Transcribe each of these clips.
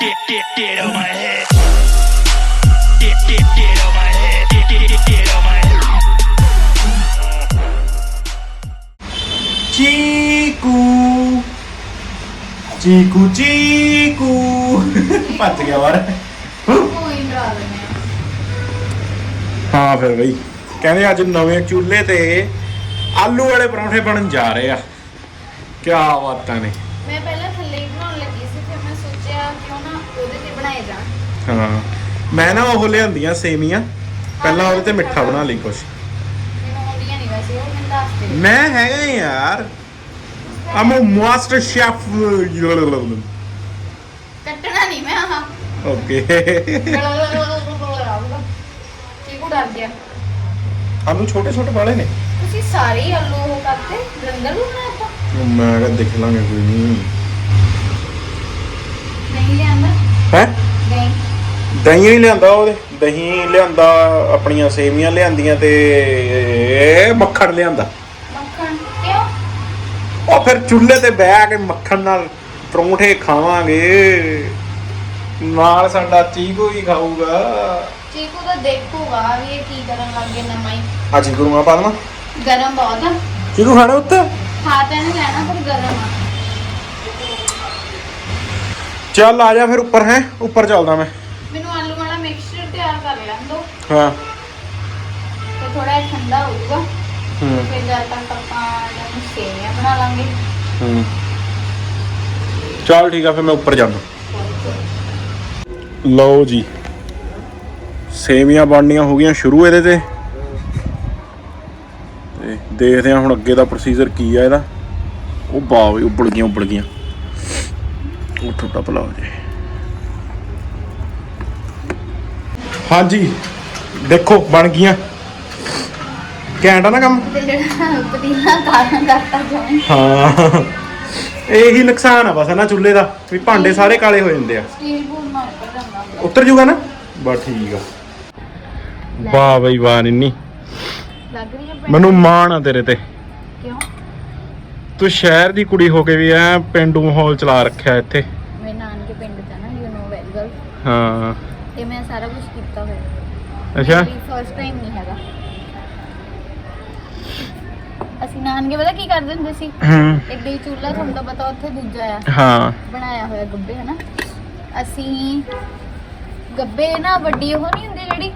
Get, get, get on my head. Get, get, get on my head. Get, get, get, get on my head. ਚੀਕੂ ਚੀਕੂ ਚੀਕੂ ਭੱਜ ਗਿਆ ਬਾਹਰ ਕੋਈ ਡਰਾ ਦਿੰਦੇ ਆ ਹਾਂ ਫਿਰ ਬਈ ਕਹਿੰਦੇ ਅੱਜ ਨਵੇਂ ਚੁੱਲ੍ਹੇ ਤੇ ਆਲੂ ਵਾਲੇ ਪਰੌਂਠੇ ਬਣਨ ਜਾ ਰਹੇ ਆ ਕੀ ਬਾਤਾਂ ਨੇ ਮੈਂ ਪਹਿਲਾਂ ਥੱਲੇ ਹੀ ਬਣਾਉਣ ਲੱਗੀ ਸੀ ਫਿਰ ਮੈਂ ਸੋਚਿਆ ਕਿਉਂ ਨਾ ਉਹਦੇ ਤੇ ਬਣਾਏ ਜਾਣ ਹਾਂ। ਮੈਂ ਨਾ ਉਹ ਲਿਆਂਦੀਆਂ ਸੇਮੀਆਂ। ਪਹਿਲਾਂ ਉਹਦੇ ਤੇ ਮਿੱਠਾ ਬਣਾ ਲਈ ਕੁਛ। ਮੈਨੂੰ ਆਉਂਦੀਆਂ ਨਹੀਂ ਵੈਸੇ ਉਹ ਮੈਨੂੰ ਦੱਸ ਦੇ। ਮੈਂ ਹੈਗਾ ਯਾਰ। ਆਮ ਮਾਸਟਰ ਸ਼ੈਫ ਕੱਟਣਾ ਨਹੀਂ ਮੈਂ ਆਹ। ਓਕੇ ਚੀਕੂ ਡਰ ਗਿਆ ਆਲੂ ਛੋਟੇ ਛੋਟੇ ਵਾਲੇ ਨੇ। ਤੁਸੀਂ ਸਾਰੇ ਹੀ ਆਲੂ ਉਹ ਕਰਤੇ ਰੰਗਲ ਬਣਾਇਆ ਆਪਾਂ? ਮੈਂ ਕਿਹਾ ਦੇਖ ਲਾਂਗੇ ਕੋਈ ਨਹੀਂ ਨਹੀਂ ਲਿਆਂਦਾ। ਹੈ? ਨਹੀਂ ਦਹੀਂ ਨਹੀਂ ਲਿਆਂਦਾ ਉਹਦੇ। ਦਹੀਂ ਲਿਆਂਦਾ ਆਪਣੀਆਂ ਸੇਵੀਆਂ ਲਿਆਂਦੀਆਂ ਤੇ ਮੱਖਣ ਲਿਆਂਦਾ। ਮੱਖਣ। ਕਿਉਂ? ਉਹ ਫਿਰ ਚੁੱਲ੍ਹੇ ਤੇ ਬਹਿ ਕੇ ਮੱਖਣ ਨਾਲ ਪਰੌਂਠੇ ਖਾਵਾਂਗੇ। ਨਾਲ ਸਾਡਾ ਚੀਕੂ ਵੀ ਖਾਊਗਾ। ਚੀਕੂ ਤਾਂ ਦੇਖੂਗਾ ਵੀ ਇਹ ਕੀ ਕਰਨ ਲੱਗੇ ਹੀ। ਆ ਚੀਕੂ ਨੂੰ ਆ ਪਾ ਗਰਮ ਬਹੁਤ ਆ। ਚੀਕੂ ਖਾਣਾ ਉੱਤੇ ਖਾ ਤਾਂ ਨਹੀਂ ਲੈਣਾ ਪਰ ਗਰਮ ਆ। ਚੱਲ ਆ ਜਾ ਫਿਰ ਉੱਪਰ ਹੈ ਉੱਪਰ ਚੱਲਦਾ ਮੈਂ। ਮੈਨੂੰ ਆਲੂ ਵਾਲਾ ਮਿਕਸਚਰ ਤਿਆਰ ਕਰ ਲੈਣ ਦੋ। ਹਾਂ। ਤੇ ਥੋੜਾ ਠੰਡਾ ਹੋ ਜਾਊਗਾ ਹੂੰ। ਫਿਰ ਜਦ ਤੱਕ ਆਪਾਂ ਇਹਨੂੰ ਸੇਵੀਆਂ ਬਣਾ ਲਾਂਗੇ। ਹੂੰ। ਚੱਲ ਠੀਕ ਆ ਫਿਰ ਮੈਂ ਉੱਪਰ ਜਾਂਦਾ। ਲਓ ਜੀ। ਸੇਵੀਆਂ ਬਣਨੀਆਂ ਹੋ ਗਈਆਂ ਸ਼ੁਰੂ ਇਹਦੇ ਤੇ। ਤੇ ਦੇਖਦੇ ਹਾਂ ਹੁਣ ਅੱਗੇ ਦਾ ਪ੍ਰੋਸੀਜਰ ਕੀ ਆ ਇਹਦਾ। ਉਹ ਬਾਹ ਵੀ ਉੱਬਲ ਗਈਆਂ ਉੱਬਲ ਗਈਆਂ। ਉਹ ਛੋਟਾ ਭਲਾ ਹੋ ਜੇ ਹਾਂਜੀ ਦੇਖੋ ਬਣ ਗਈਆਂ। ਘੈਂਟ ਆ ਨਾ ਕੰਮ? ਪਤੀਲਾ ਕਰਤਾ ਹਾਂ। ਇਹੀ ਨੁਕਸਾਨ ਆ ਬਸ ਨਾ ਚੁੱਲ੍ਹੇ ਦਾ ਵੀ ਭਾਂਡੇ ਸਾਰੇ ਕਾਲੇ ਹੋ ਜਾਂਦੇ ਆ। ਸਟੀਲ ਬੋਲ ਮਾਰ ਕੇ ਜਾਂਦਾ ਉੱਤਰ ਜੂਗਾ ਨਾ? ਬਸ ਠੀਕ ਆ। ਵਾਹ ਬਈ ਵਾਹ ਨਿੰਨੀ। ਲੱਗ ਰਹੀ ਹੈ ਪਿੰਡ? ਮੈਨੂੰ ਮਾਣ ਆ ਤੇਰੇ ਤੇ। ਕਿਉਂ? ਤੂੰ ਸ਼ਹਿਰ ਦੀ ਕੁੜੀ ਹੋ ਕੇ ਵੀ ਐ ਪਿੰਡੂ ਮਾਹੌਲ ਚਲਾ ਰੱਖਿਆ ਇੱਥੇ। ਮੇਰੇ ਨਾਨਕੇ ਪਿੰਡ ਚ ਆ ਨਾ ਯੂ نو ਵੈਰੀ ਵੈਲ ਹਾਂ। ਤੇ ਮੈਂ ਸਾਰਾ ਕੁਝ ਕੀਤਾ ਹੋਇਆ। ਅੱਛਾ। ਫਰਸਟ ਟਾਈਮ ਨਹੀਂ ਹੈਗਾ। ਅਸੀਂ ਨਾਨਕੇ ਪਤਾ ਕੀ ਕਰਦੇ ਹੁੰਦੇ ਸੀ? ਹੂੰ। ਇੱਡੇ ਹੀ ਚੁੱਲ੍ਹਾ ਤੁਹਾਨੂੰ ਤਾਂ ਪਤਾ ਉੱਥੇ ਦੂਜਾ ਆ। ਹਾਂ। ਬਣਾਇਆ ਹੋਇਆ ਗੱਬੇ ਹਨਾ? ਅਸੀਂ ਗੱਬੇ ਨਾ ਵੱਡੀ ਉਹ ਨਹੀਂ ਹੁੰਦੀ ਜਿਹੜੀ?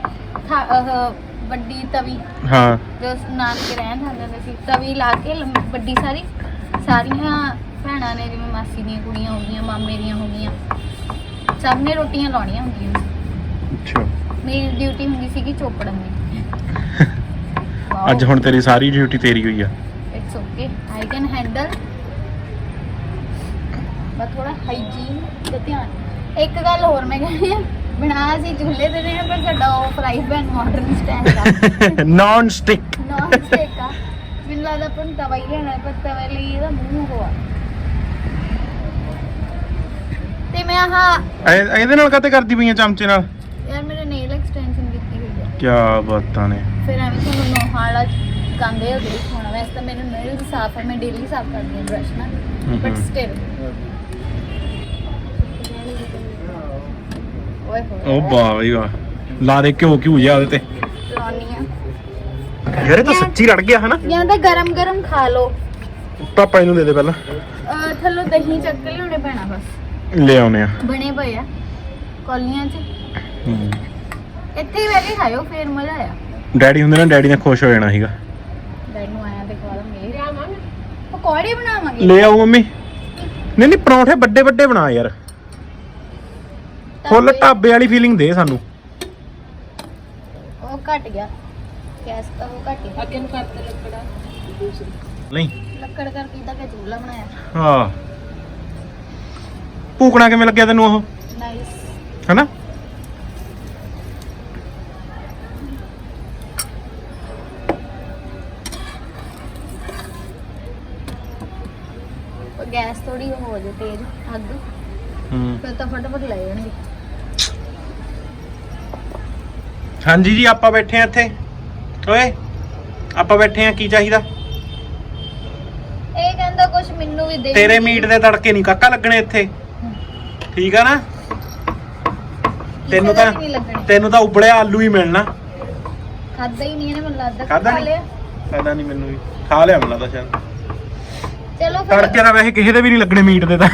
ਥਾ- ਆਹ, ਵੱਡੀ ਤਵੀ। ਹਾਂ। ਜੋ ਨਾਨ ਕੇ ਰਹਿਣ ਜਾਂਦੇ ਹੁੰਦੇ ਸੀ। ਤਵੀ ਲਾ ਕੇ ਵੱਡੀ ਸਾਰੀ। ਸਾਰੀਆਂ ਭੈਣਾਂ ਨੇ ਜਿਵੇਂ ਮਾਸੀ ਦੀਆਂ ਕੁੜੀਆਂ ਹੋ ਗਈਆਂ ਮਾਮੇ ਦੀਆਂ ਹੋ ਗਈਆਂ ਸਭ ਨੇ ਰੋਟੀਆਂ ਲਾਉਣੀਆਂ ਹੁੰਦੀਆਂ ਸੀ ਅੱਛਾ। ਮੇਰੀ ਡਿਊਟੀ ਹੁੰਦੀ ਸੀ ਕਿ ਚੋਪੜਨ ਦੀ। ਅੱਜ ਹੁਣ ਤੇਰੀ ਸਾਰੀ ਡਿਊਟੀ ਤੇਰੀ ਹੋਈ ਆ। It's okay I can handle ਬਸ ਥੋੜਾ ਹਾਈਜੀਨ ਤੇ ਧਿਆਨ। ਇੱਕ ਗੱਲ ਹੋਰ ਮੈਂ ਕਹਿੰਦੀ ਆ ਬਣਾ ਅਸੀਂ ਚੁੱਲ੍ਹੇ ਤੇ ਨੇ ਪਰ ਸਾਡਾ ਉਹ ਫਰਾਈ ਪੈਨ ਮਾਡਰਨ ਸਟੈਂਡ ਆ। ਨਾਨ ਸਟਿਕ ਨੌਨ ਸਟਿਕ ਮੈਨੂੰ ਲੱਗਦਾ ਆਪਾਂ ਨੂੰ ਤਵਾ ਹੀ ਲੈਣਾ ਪਰ ਤਵੇ ਲਈ ਇਹਦਾ ਮੂੰਹ ਹੋਆ ਤੇ ਮੈਂ ਆਹ ਇਹਦੇ ਨਾਲ ਕਾਤੇ ਕਰਦੀ ਪਈਆਂ ਚਮਚੇ ਨਾਲ ਯਾਰ ਮੇਰੇ ਨੇਲ ਐਕਸਟੈਂਸ਼ਨ ਕੀਤੀ ਹੋਈ ਆ ਕੀ ਬਾਤਾਂ ਨੇ ਫਿਰ ਐਵੇਂ ਤੁਹਾਨੂੰ ਨੋਹਾਂ ਵਾਲਾ ਗੰਦੇ ਹੋ ਗਈ ਹੋਣਾ ਵੈਸੇ ਤਾਂ ਮੇਰੇ ਨੇਲ ਸਾਫ਼ ਹੈ ਮੈਂ ਡੇਲੀ ਸਾਫ਼ ਕਰਦੀ ਹਾਂ ਬ੍ਰਸ਼ ਨਾਲ ਬਟ। ਸਟਿਲ ਓਏ ਹੋਏ ਉਹ ਵਾਹ ਬਈ ਵਾਹ ਲਾ ਦੇ ਘਿਓ ਘਿਓ ਜਿਹਾ ਉਹਦੇ ਤੇ ਯਾਰ ਇਹ ਤਾਂ ਸੱਚੀ ਰੜ ਗਿਆ ਹਨਾ? ਜਾਂ ਤਾਂ ਗਰਮ ਗਰਮ ਖਾ ਲਓ। ਪਾਪਾ ਇਹਨੂੰ ਦੇ ਦੇ ਪਹਿਲਾਂ। ਅਹ ਥੱਲੋਂ ਦਹੀਂ ਚੱਕ ਕੇ ਲਿਆਉਣੇ ਪੈਣਾ ਬਸ। ਲੈ ਆਉਨੇ ਆ। ਬਣੇ ਪਏ ਆ ਕੌਲੀਆਂ 'ਚ। ਇੱਥੇ ਹੀ ਖਾਇਓ ਫੇਰ ਮਜ਼ਾ ਆਇਆ। ਡੈਡੀ ਹੁੰਦੇ ਨਾ ਡੈਡੀ ਨੇ ਖੁਸ਼ ਹੋ ਜਾਣਾ ਸੀਗਾ। ਡੈਡ ਨੂੰ ਆਇਆ ਤੇ ਖਵਾ ਲਾਂਗੇ। ਪਕੌੜੇ ਬਣਾਵਾਂਗੇ। ਲੈ ਆਓ ਮੰਮੀ। ਨਹੀਂ ਨਹੀਂ ਪਰੌਂਠੇ ਵੱਡੇ ਵੱਡੇ ਬਣਾ ਯਾਰ। ਫੁੱਲ ਢਾਬੇ ਵਾਲੀ ਫੀਲਿੰਗ ਦੇ ਸਾਨੂੰ। ਉਹ ਘਟ ਗਿਆ। ਗੈਸ ਤਾਂ ਉਹ ਘਟ ਗਿਆ ਅੱਗੇ ਨੂੰ ਕਰਤੇ ਲੱਕੜਾ? ਨਹੀਂ। ਲੱਕੜ ਕਰਕੇ ਤਾਂ ਕਿ ਚੁੱਲ੍ਹਾ ਬਣਾਇਆ। ਹਾਂ। ਭੂਕਣਾ ਕਿਵੇਂ ਲੱਗਿਆ ਤੈਨੂੰ ਉਹ? ਨਾਈਸ ਹਨਾ? ਗੈਸ ਥੋੜੀ ਹੋ ਜੇ ਤੇਜ਼ ਅੱਗ। ਹੂੰ। ਫਿਰ ਤਾਂ ਫਟਾਫਟ ਲੈ ਜਾਣਗੇ। ਹਾਂਜੀ ਜੀ ਆਪਾਂ ਬੈਠੇ ਆ ਇੱਥੇ। ਓਏ ਆਪਾਂ ਬੈਠੇ ਆ ਕੀ ਚਾਹੀਦਾ? ਇਹ ਕਹਿੰਦਾ ਕੁਝ ਮੈਨੂੰ ਵੀ ਦੇ। ਤੇਰੇ ਮੀਟ ਦੇ ਤੜਕੇ ਨਹੀਂ ਕਾਕਾ ਲੱਗਣੇ ਇੱਥੇ। ਠੀਕ ਆ ਨਾ? ਤੈਨੂੰ ਤਾਂ ਨਹੀਂ ਲੱਗਣੇ। ਤੈਨੂੰ ਤਾਂ ਉਬਲਿਆ ਆਲੂ ਹੀ ਮਿਲਣਾ। ਖਾਦਾ ਹੀ ਨਹੀਂ ਇਹਨੇ ਮੈਨੂੰ ਲੱਗਦਾ ਖਾਧਾ ਖਾ ਨੀ? ਲਿਆ। ਪਤਾ ਨਹੀਂ ਮੈਨੂੰ ਵੀ। ਖਾ ਲਿਆ ਮੈਨੂੰ ਲੱਗਦਾ ਸ਼ਾਇਦ। ਚਲੋ ਫਿਰ। ਤੜਕੇ ਦਾ ਵੈਸੇ ਕਿਸੇ ਦੇ ਵੀ ਨਹੀਂ ਲੱਗਣੇ ਮੀਟ ਦੇ ਤਾਂ।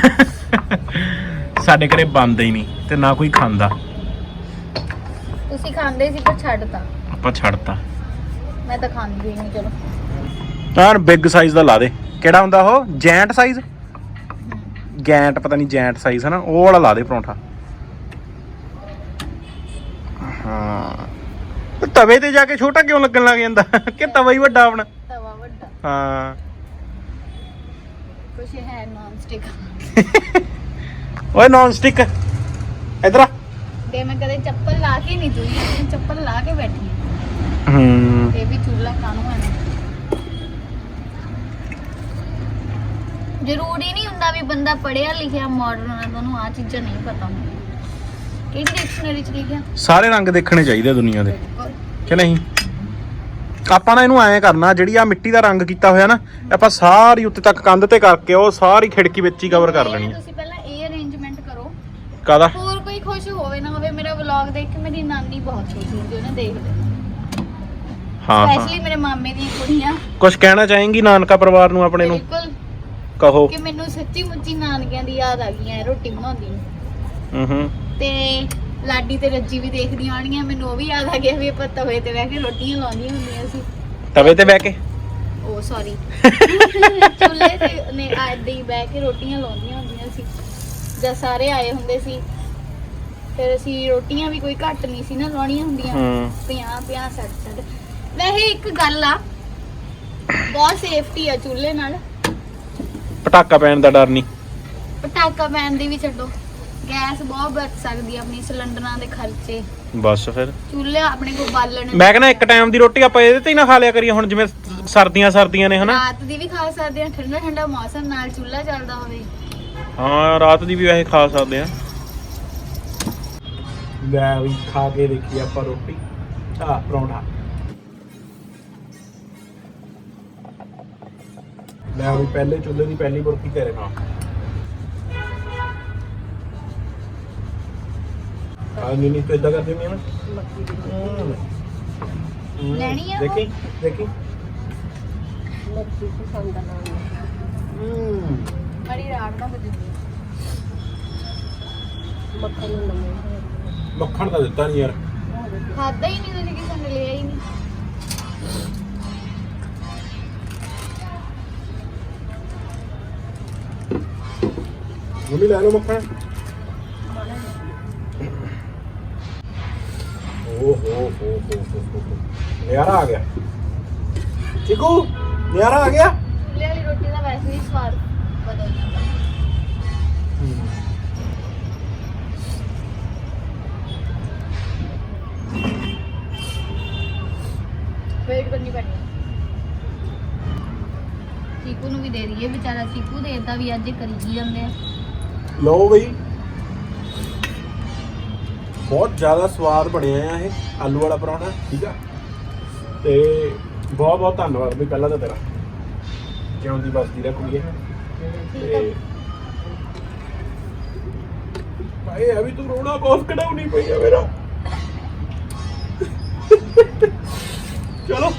ਸਾਡੇ ਘਰੇ ਬੰਦ ਹੀ ਨਹੀਂ ਤੇ ਨਾ ਕੋਈ ਖਾਂਦਾ। ਤੁਸੀਂ ਖਾਂਦੇ ਸੀ ਪਰ ਛੱਡਤਾ। ਆਪਾਂ ਛੱਡਤਾ। ਮੈਂ ਤਾਂ ਖਾਂਦੀ ਨਹੀਂ ਚਲੋ। ਤਾਂ ਬਿਗ ਸਾਈਜ਼ ਦਾ ਲਾ ਦੇ। ਕਿਹੜਾ ਹੁੰਦਾ ਉਹ? ਜੈਂਟ ਸਾਈਜ਼ ਗੈਂਟ ਪਤਾ ਨਹੀਂ ਜੈਂਟ ਸਾਈਜ਼ ਹੈ ਨਾ ਉਹ ਵਾਲਾ ਲਾ ਦੇ ਪਰੌਂਠਾ। ਹਾਂ। ਤਵੇ ਤੇ ਜਾ ਕੇ ਛੋਟਾ ਕਿਉਂ ਲੱਗਣ ਲੱਗ ਜਾਂਦਾ? ਕਿ ਤਵਾ ਹੀ ਵੱਡਾ ਆਪਣਾ। ਤਵਾ ਵੱਡਾ। ਹਾਂ। ਕੁਛ ਹੈ ਨਾਨ ਸਟਿਕ ਓਏ ਨੌਨ ਸਟਿਕ ਇਧਰ ਆ। ਤੇ ਮੈਂ ਕਦੇ ਚੱਪਲ ਲਾ ਕੇ ਨਹੀਂ ਮੈਂ ਚੱਪਲ ਲਾ ਕੇ ਬੈਠੀ ਹਾਂ। ਵੀ ਚੁੱਲ੍ਹਾ ਹੈ ਜ਼ਰੂਰੀ ਨਹੀਂ ਹੁੰਦਾ ਵੀ ਬੰਦਾ ਪੜਿਆ ਲਿਖਿਆ ਮਾਡਰਨ ਹੈ ਤੁਹਾਨੂੰ ਆ ਚੀਜ਼ਾਂ ਨਹੀਂ ਪਤਾ ਹੁੰਦੀਆਂ। ਕਿਹੜੀ ਡਿਕਸ਼ਨਰੀ ਚ ਲਿਖਿਆ? ਸਾਰੇ ਰੰਗ ਦੇਖਣੇ ਚਾਹੀਦੇ ਆ ਦੁਨੀਆ ਦੇ। ਕਿ ਨਹੀਂ? ਆਪਾਂ ਨਾ ਇਹਨੂੰ ਐਂ ਕਰਨਾ ਜਿਹੜੀ ਆ ਮਿੱਟੀ ਦਾ ਰੰਗ ਕੀਤਾ ਹੋਇਆ ਨਾ ਆਪਾਂ ਸਾਰੀ ਉੱਤੇ ਤੱਕ ਕੰਧ ਤੇ ਕਰਕੇ ਉਹ ਸਾਰੀ ਖਿੜਕੀ ਵਿੱਚ ਹੀ ਕਵਰ ਕਰ ਲੈਣੀ ਆ। ਤੁਸੀਂ ਪਹਿਲਾਂ ਇਹ ਅਰੇਂਜਮੈਂਟ ਕਰੋ। ਕਾਦਾ ਹੋਰ ਕੋਈ ਖੁਸ਼ ਹੋਵੇ ਨਾ ਹੋਵੇ ਮੇਰਾ ਵਲੌਗ ਦੇਖ ਕੇ ਮੇਰੀ ਨਾਨੀ ਬਹੁਤ ਖੁਸ਼ ਹੁੰਦੀ ਉਹਨੇ ਦੇਖ ਲਿਆ। ਹਾਂ ਹਾਂ। ਸਪੈਸ਼ਲੀ ਮੇਰੇ ਮਾਮੇ ਦੀਆਂ ਕੁੜੀਆਂ। ਕੁਝ ਕਹਿਣਾ ਚਾहेंगी ਨਾਨਕਾ ਪਰਿਵਾਰ ਨੂੰ ਆਪਣੇ ਨੂੰ? ਬਿਲਕੁਲ। ਕਹੋ। ਕਿ ਮੈਨੂੰ ਸੱਚੀ ਮੁੱਚੀ ਨਾਨਕਿਆਂ ਦੀ ਯਾਦ ਆ ਗਈ ਹੈ ਰੋਟੀ ਬਣਾਉਂਦੀ ਨੂੰ। ਹੂੰ ਹੂੰ ਤੇ ਲਾਡੀ ਤੇ ਰੱਜੀ ਵੀ ਦੇਖਦੀਆਂ ਆਣੀਆਂ ਮੈਨੂੰ ਉਹ ਵੀ ਯਾਦ ਆ ਗਿਆ ਵੀ ਆਪਾਂ ਤਵੇ ਤੇ ਬਹਿ ਕੇ ਰੋਟੀਆਂ ਲਾਉਂਦੀਆਂ ਹੁੰਦੀਆਂ ਸੀ। ਤਵੇ ਤੇ ਬਹਿ ਕੇ? ਉਹ ਸੌਰੀ ਚੁੱਲ੍ਹੇ ਤੇ ਨੇ ਏਦਾਂ ਹੀ ਬਹਿ ਕੇ ਰੋਟੀਆਂ ਲਾਉਂਦੀਆਂ ਹੁੰਦੀਆਂ ਸੀ। ਜਦ ਸਾਰੇ ਆਏ ਹੁੰਦੇ ਸੀ ਫਿਰ ਅਸੀਂ ਰੋਟੀਆਂ ਵੀ ਕੋਈ ਘੱਟ ਨਹੀਂ ਸੀ ਨਾ ਲਾਉਣੀਆਂ ਹੁੰਦੀਆਂ। ਹੂੰ। 50 50 60 60 ਵੈਸੇ ਇੱਕ ਗੱਲ ਆ ਬਹੁਤ ਸੇਫਟੀ ਆ ਚੁੱਲ੍ਹੇ ਨਾਲ। ਪਟਾਕਾ ਪੈਣ ਦਾ ਡਰ ਨਹੀਂ। ਪਟਾਕਾ ਪੈਣ ਦੀ ਵੀ ਛੱਡੋ ਗੈਸ ਬਹੁਤ ਬਚ ਸਕਦੀ ਆ ਆਪਣੀ ਸਿਲੰਡਰਾਂ ਦੇ ਖਰਚੇ। ਬਸ ਫਿਰ। ਚੁੱਲ੍ਹੇ ਆਪਣੇ ਕੋਲ ਬਾਲਣ ਮੈਂ ਕਹਿੰਦਾ ਇੱਕ ਟਾਈਮ ਦੀ ਰੋਟੀ ਆਪਾਂ ਇਹਦੇ ਤੇ ਹੀ ਨਾ ਖਾ ਲਿਆ ਕਰੀਏ ਹੁਣ ਜਿਵੇਂ ਸਰਦੀਆਂ ਸਰਦੀਆਂ ਨੇ ਹਨਾ? ਰਾਤ ਦੀ ਵੀ ਖਾ ਸਕਦੇ ਆ ਠੰਡਾ ਠੰਡਾ ਮੌਸਮ ਨਾਲ ਚੁੱਲ੍ਹਾ ਚੱਲਦਾ ਹੋਵੇ। ਹਾਂ ਰਾਤ ਦੀ ਵੀ ਵੈਸੇ ਖਾ ਸਕਦੇ ਆ। ਲੈ ਵੀ ਖਾ ਕੇ ਦੇਖੀ ਆਪਾਂ ਰੋਟੀ। ਆ ਪਰੌਂਠਾ। ਲੈ ਵੀ ਪਹਿਲੇ ਚੁੱਲ੍ਹੇ ਦੀ ਪਹਿਲੀ ਬੁਰਕੀ ਤੇਰੇ ਨਾਲ ਆ ਨਹੀਂ ਨਹੀਂ ਤੂੰ ਇਦਾਂ ਕਰਦੀ ਨਹੀਂ ਨਾ? ਹਮ। ਹਮ, ਲੈਣੀ ਆ ਉਹ? ਦੇਖੀ ਦੇਖੀ। ਹਮ ਬੜੀ ਰਾਤ ਨਾ ਵੱਜਦੀ ਮੱਖਣ ਤਾਂ ਦਿੱਤਾ ਨਹੀਂ ਯਾਰ। ਖਾਦਾ ਹੀ ਨਹੀਂ ਤੁਸੀਂ ਕਿਸੇ ਨੇ ਲਿਆ ਹੀ ਨਹੀਂ। ਮੰਮੀ ਲੈ ਲਓ ਮੱਖਣ। ਓ ਹੋ ਹੋ ਹੋ ਹੋ ਹੋ ਨਿਆਰਾ ਆ ਗਿਆ। ਚਿਕੂ ਨਿਆਰਾ ਆ ਗਿਆ? ਚੁੱਲ੍ਹੇ ਵਾਲੀ ਰੋਟੀ ਦਾ ਵੈਸੇ ਹੀ ਸਵਾਦ ਬਦਲ ਜਾਂਦਾ। ਵੇਟ ਕਰਨੀ ਪੈਣੀ ਹੈ। ਚੀਕੂ ਨੂੰ ਵੀ ਦੇ ਦਈਏ ਵਿਚਾਰਾ ਚੀਕੂ ਦੇਦਾ ਵੀ ਅੱਜ ਕਰੀ ਕੀ ਜਾਂਦੇ ਆ। ਲਓ ਬਈ। ਬਹੁਤ ਜ਼ਿਆਦਾ ਸਵਾਦ ਬਣਿਆ ਆ ਇਹ ਆਲੂ ਵਾਲਾ ਪਰੌਂਠਾ ਠੀਕ ਆ? ਤੇ ਬਹੁਤ ਬਹੁਤ ਧੰਨਵਾਦ ਵੀ ਪਹਿਲਾਂ ਤਾਂ ਤੇਰਾ। ਜਿਉਂਦੀ ਬਸਦੀ ਰਹਿ ਕੁੜੀਏ ਤੇ ਭਾਈ ਅਭੀ ਤੂੰ ਰੋਣਾ ਬਹੁਤ ਕਢਾਉਣੀ ਪਈ ਆ ਮੇਰਾ। ਚਲੋ।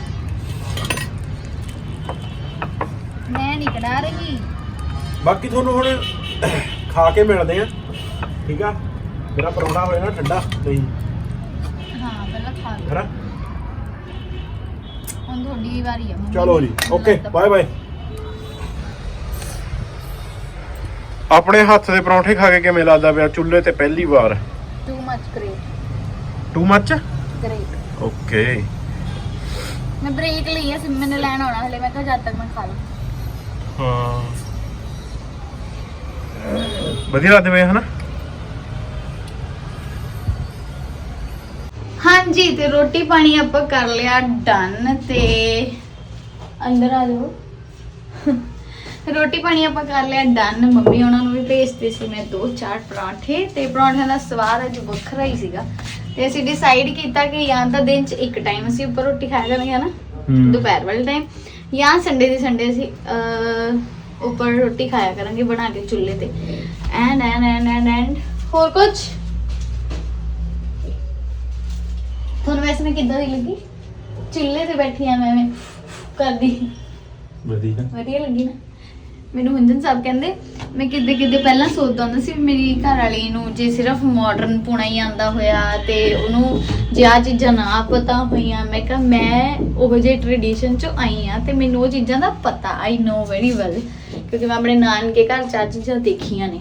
ਮੈਂ ਨਹੀਂ ਕਢਾ ਰਹੀ। ਬਾਕੀ ਤੁਹਾਨੂੰ ਹੁਣ ਖਾ ਕੇ ਮਿਲਦੇ ਆ। ਠੀਕ ਆ? ਮੇਰਾ ਪਰੌਂਠਾ ਹੋਇਆ ਨਾ ਠੰਡਾ ਨਹੀਂ ਹਾਂ ਪਹਿਲਾਂ ਖਾ ਲਓ। ਹੈਨਾ? ਹੁਣ ਤੁਹਾਡੀ ਵਾਰੀ ਆ ਮੰਮੀ ਚਲੋ ਜੀ। ਓਕੇ ਬਾਏ ਬਾਏ ਆਪਣੇ ਹੱਥ ਦੇ ਪਰੌਂਠੇ ਖਾ ਕੇ ਕਿਵੇਂ ਲੱਗਦਾ ਪਿਆ? ਚੁੱਲ੍ਹੇ ਤੇ ਪਹਿਲੀ ਵਾਰ। Too much great too much great okay. ਮੈਂ ਬ੍ਰੇਕ ਲਈ ਆ ਸਿੰਮੇ ਨੇ ਲੈਣ ਆਉਣਾ ਹਲੇ। ਮੈਂ ਕਿਹਾ ਜਦ ਤੱਕ ਮੈਂ ਖਾ ਲਾਂ ਹਾਂ। ਵਧੀਆ ਲੱਗਦੇ ਵੇ ਹਨਾ? ਹਾਂਜੀ ਤੇ ਰੋਟੀ ਪਾਣੀ ਆਪਾਂ ਕਰ ਲਿਆ ਡਨ ਤੇ ਅੰਦਰ ਆ ਜਾਓ। ਰੋਟੀ ਪਾਣੀ ਆਪਾਂ ਕਰ ਲਿਆ ਡਨ ਮੰਮੀ ਉਹਨਾਂ ਨੂੰ ਵੀ ਭੇਜਦੇ ਸੀ ਮੈਂ ਦੋ ਚਾਰ ਪਰਾਂਠੇ ਤੇ ਪਰਾਂਠਿਆਂ ਦਾ ਸਵਾਦ ਅੱਜ ਵੱਖਰਾ ਹੀ ਸੀਗਾ। ਤੇ ਅਸੀਂ ਡਿਸਾਈਡ ਕੀਤਾ ਕਿ ਜਾਂ ਤਾਂ ਦਿਨ ਚ ਇੱਕ ਟਾਈਮ ਅਸੀਂ ਉੱਪਰ ਰੋਟੀ ਖਾਇਆ ਕਰਾਂਗੇ ਹਨਾ? ਦੁਪਹਿਰ ਵਾਲੇ ਟਾਈਮ ਜਾਂ ਸੰਡੇ ਦੀ ਸੰਡੇ ਅਸੀਂ ਅਹ, ਉੱਪਰ ਰੋਟੀ ਖਾਇਆ ਕਰਾਂਗੇ ਬਣਾ ਕੇ ਚੁੱਲ੍ਹੇ ਤੇ। And and and and and ਹੋਰ ਕੁਝ ਤੁਹਾਨੂੰ ਵੈਸੇ ਮੈਂ ਕਿੱਦਾਂ ਦੀ ਲੱਗੀ? ਚੁੱਲ੍ਹੇ ਤੇ ਬੈਠੀ ਆ ਮੈਂ ਐਵੇਂ ਕਰਦੀ। ਵਧੀਆ। ਵਧੀਆ ਲੱਗੀ ਨਾ। ਮੈਨੂੰ ਹੁੰਦਨ ਸਾਹਿਬ ਕਹਿੰਦੇ ਮੈਂ ਕਿੱਦੇ ਕਿੱਦੇ ਪਹਿਲਾਂ ਸੋਚਦਾ ਹੁੰਦਾ ਸੀ ਵੀ ਮੇਰੀ ਘਰ ਵਾਲੀ ਨੂੰ ਜੇ ਸਿਰਫ ਮਾਡਰਨ ਪੁਣਾ ਹੀ ਆਂਦਾ ਹੋਇਆ ਤੇ ਉਹਨੂੰ ਜੇ ਆ ਚੀਜ਼ਾਂ ਨਾ ਪਤਾ ਹੋਈਆਂ ਮੈਂ ਕਿਹਾ ਮੈਂ ਉਹ ਜਿਹੇ ਟ੍ਰੈਡੀਸ਼ਨ ਚੋਂ ਆਈ ਆ ਤੇ ਮੈਨੂੰ ਉਹ ਚੀਜ਼ਾਂ ਦਾ ਪਤਾ ਆਈ ਨੋ ਵੈਰੀ ਵੈਲ ਕਿਉਂਕਿ ਮੈਂ ਆਪਣੇ ਨਾਨਕੇ ਘਰ ਚ ਆਹ ਦੇਖੀਆਂ ਨੇ।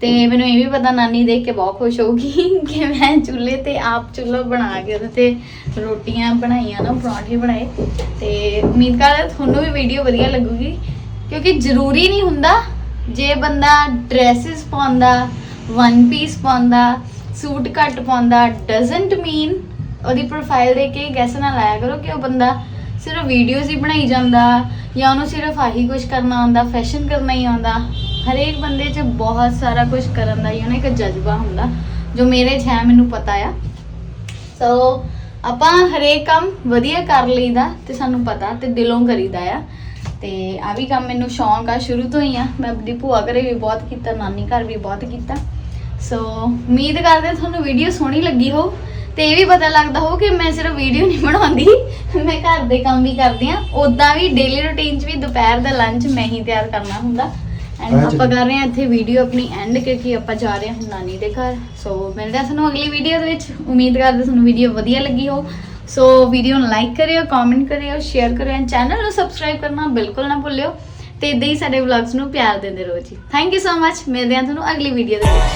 ਤੇ ਮੈਨੂੰ ਇਹ ਵੀ ਪਤਾ ਨਾਨੀ ਦੇਖ ਕੇ ਬਹੁਤ ਖੁਸ਼ ਹੋਊਗੀ ਕਿ ਮੈਂ ਚੁੱਲ੍ਹੇ ਤੇ ਆਪ ਚੁੱਲ੍ਹਾ ਬਣਾ ਕੇ ਉਹਦੇ ਤੇ ਰੋਟੀਆਂ ਬਣਾਈਆਂ ਨਾ, ਪਰੌਂਠੇ ਬਣਾਏ। ਤੇ ਉਮੀਦ ਕਰਦਾ ਤੁਹਾਨੂੰ ਵੀ ਵੀਡੀਓ ਵਧੀਆ ਲੱਗੂਗੀ। ਕਿਉਂਕਿ ਜ਼ਰੂਰੀ ਨਹੀਂ ਹੁੰਦਾ ਜੇ ਬੰਦਾ ਡਰੈਸਸ ਪਾਉਂਦਾ ਵਨ ਪੀਸ ਪਾਉਂਦਾ, ਸੂਟ ਘੱਟ ਪਾਉਂਦਾ ਡਸਨਟ ਮੀਨ ਉਹਦੀ ਪ੍ਰੋਫਾਈਲ ਦੇਖ ਕੇ ਗੈਸ ਨਾ ਲਾਇਆ ਕਰੋ ਕਿ ਉਹ ਬੰਦਾ ਸਿਰਫ ਵੀਡੀਓਜ਼ ਹੀ ਬਣਾਈ ਜਾਂਦਾ ਜਾਂ ਉਹਨੂੰ ਸਿਰਫ ਆਹੀ ਕੁਝ ਕਰਨਾ ਆਉਂਦਾ ਫੈਸ਼ਨ ਕਰਨਾ ਹੀ ਆਉਂਦਾ। ਹਰੇਕ ਬੰਦੇ 'ਚ ਬਹੁਤ ਸਾਰਾ ਕੁਝ ਕਰਨ ਦਾ ਹੀ ਉਹਨੇ ਇੱਕ ਜਜ਼ਬਾ ਹੁੰਦਾ, ਜੋ ਮੇਰੇ 'ਚ ਹੈ, ਮੈਨੂੰ ਪਤਾ ਆ। ਸੋ ਆਪਾਂ ਹਰੇਕ ਕੰਮ ਵਧੀਆ ਕਰ ਲਈਦਾ ਤੇ ਸਾਨੂੰ ਪਤਾ ਤੇ ਦਿਲੋਂ ਕਰੀਦਾ ਆ। ਤੇ ਆ ਵੀ ਕੰਮ ਮੈਨੂੰ ਸ਼ੌਂਕ ਆ, ਸ਼ੁਰੂ ਤੋਂ ਹੀ ਆ। ਮੈਂ ਆਪਣੀ ਭੂਆ ਘਰੇ ਵੀ ਬਹੁਤ ਕੀਤਾ, ਨਾਨੀ ਘਰ ਵੀ ਬਹੁਤ ਕੀਤਾ। ਸੋ ਉਮੀਦ ਕਰਦੇ ਹਾਂ ਤੁਹਾਨੂੰ ਵੀਡੀਓ ਸੋਹਣੀ ਲੱਗੀ ਹੋ ਤੇ ਇਹ ਵੀ ਪਤਾ ਲੱਗਦਾ ਹੋ ਕਿ ਮੈਂ ਸਿਰਫ ਵੀਡੀਓ ਨਹੀਂ ਬਣਾਉਂਦੀ। ਮੈਂ ਘਰ ਦੇ ਕੰਮ ਵੀ ਕਰਦੀ ਆ ਉਦਾਂ ਵੀ ਡੇਲੀ ਰੁਟੀਨ 'ਚ ਵੀ ਦੁਪਹਿਰ ਦਾ ਲੰਚ ਮੈਂ ਹੀ ਤਿਆਰ ਕਰਨਾ ਹੁੰਦਾ। ਐਂਡ। ਆਪਾਂ ਕਰ ਰਹੇ ਹਾਂ ਇੱਥੇ ਵੀਡੀਓ ਆਪਣੀ ਐਂਡ ਕਿਉਂਕਿ ਆਪਾਂ ਜਾ ਰਹੇ ਹਾਂ ਨਾਨੀ ਦੇ ਘਰ। ਸੋ ਮਿਲਦੇ ਹਾਂ ਤੁਹਾਨੂੰ ਅਗਲੀ ਵੀਡੀਓ ਦੇ ਵਿੱਚ। ਉਮੀਦ ਕਰਦੇ ਤੁਹਾਨੂੰ ਵੀਡੀਓ ਵਧੀਆ ਲੱਗੀ ਹੋ ਸੋ ਵੀਡੀਓ ਨੂੰ ਲਾਈਕ ਕਰਿਓ ਕਮੈਂਟ ਕਰਿਓ ਸ਼ੇਅਰ ਕਰਿਓ ਐਂਡ ਚੈਨਲ ਨੂੰ ਸਬਸਕ੍ਰਾਈਬ ਕਰਨਾ ਬਿਲਕੁਲ ਨਾ ਭੁੱਲਿਓ। ਤੇ ਇਦਾਂ ਹੀ ਸਾਡੇ ਵਲੌਗਸ ਨੂੰ ਪਿਆਰ ਦਿੰਦੇ ਰਹੋ ਜੀ। ਥੈਂਕ ਯੂ ਸੋ ਮਚ ਮਿਲਦੇ ਹਾਂ ਤੁਹਾਨੂੰ ਅਗਲੀ ਵੀਡੀਓ ਦੇ ਵਿੱਚ।